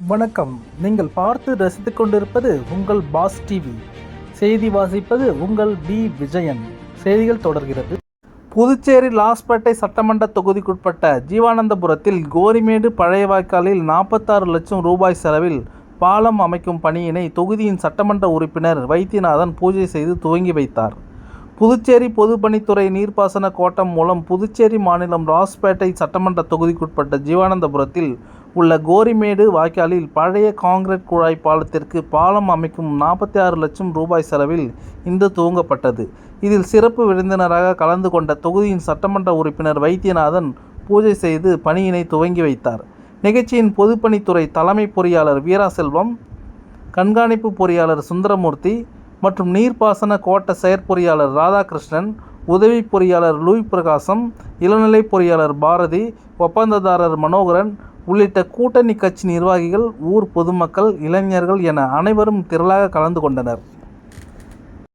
வணக்கம். நீங்கள் பார்த்து ரசித்துக் கொண்டிருப்பது உங்கள் பாஸ் டிவி. செய்தி வாசிப்பது உங்கள் பி. விஜயன். செய்திகள் தொடர்கிறது. புதுச்சேரி லாஸ்பேட்டை சட்டமன்ற தொகுதிக்குட்பட்ட ஜீவானந்தபுரத்தில் கோரிமேடு பழைய வாய்க்காலில் நாற்பத்தாறு லட்சம் ரூபாய் செலவில் பாலம் அமைக்கும் பணியினை தொகுதியின் சட்டமன்ற உறுப்பினர் வைத்தியநாதன் பூஜை செய்து துவங்கி வைத்தார். புதுச்சேரி பொதுப்பணித்துறை நீர்ப்பாசன கோட்டம் மூலம் புதுச்சேரி மாநிலம் ராஸ்பேட்டை சட்டமன்ற தொகுதிக்குட்பட்ட ஜீவானந்தபுரத்தில் உள்ள கோரிமேடு வாய்க்காலில் பழைய காங்கிரீட் குழாய் பாலத்திற்கு பாலம் அமைக்கும் நாற்பத்தி ஆறு லட்சம் ரூபாய் செலவில் இன்று துவங்கப்பட்டது. இதில் சிறப்பு விருந்தினராக கலந்து கொண்ட தொகுதியின் சட்டமன்ற உறுப்பினர் வைத்தியநாதன் பூஜை செய்து பணியினை துவங்கி வைத்தார். நிகழ்ச்சியின் பொதுப்பணித்துறை தலைமை பொறியாளர் வீராசெல்வம் கண்காணிப்பு பொறியாளர் சுந்தரமூர்த்தி மற்றும் நீர்ப்பாசன கோட்ட செயற்பொறியாளர் ராதாகிருஷ்ணன் உதவி பொறியாளர் லூய் பிரகாசம் இளநிலை பொறியாளர் பாரதி ஒப்பந்ததாரர் மனோகரன் உள்ளிட்ட கூட்டணி கட்சி நிர்வாகிகள் ஊர் பொதுமக்கள் இளைஞர்கள் என அனைவரும் திரளாக கலந்து கொண்டனர்.